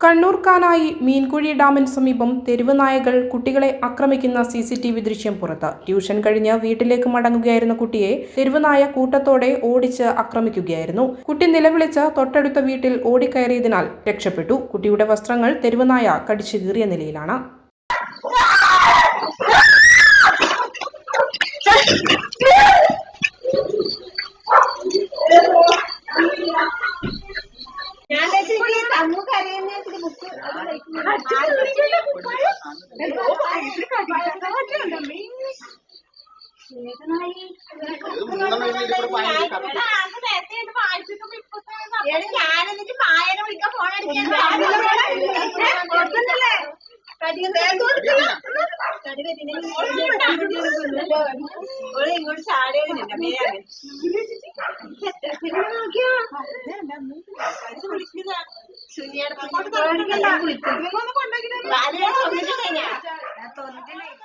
കണ്ണൂർക്കാനായി മീൻകുഴി ഡാമിന് സമീപം തെരുവ് നായകൾ കുട്ടികളെ ആക്രമിക്കുന്ന സി സി ടി വി ദൃശ്യം പുറത്ത്. ട്യൂഷൻ കഴിഞ്ഞ് വീട്ടിലേക്ക് മടങ്ങുകയായിരുന്ന കുട്ടിയെ തെരുവ് നായ കൂട്ടത്തോടെ ഓടിച്ച് ആക്രമിക്കുകയായിരുന്നു. കുട്ടി നിലവിളിച്ച് തൊട്ടടുത്ത വീട്ടിൽ ഓടിക്കയറിയതിനാൽ രക്ഷപ്പെട്ടു. കുട്ടിയുടെ വസ്ത്രങ്ങൾ തെരുവ് നായ കടിച്ചു കീറിയ നിലയിലാണ്. Yeah! ഞാനെന്നിട്ട് പായനെ വിളിക്കാൻ ഫോൺ അടിക്കാൻ ഇങ്ങോട്ട് ചാടിയതില്ല മേയാണ് സുനിയുടെ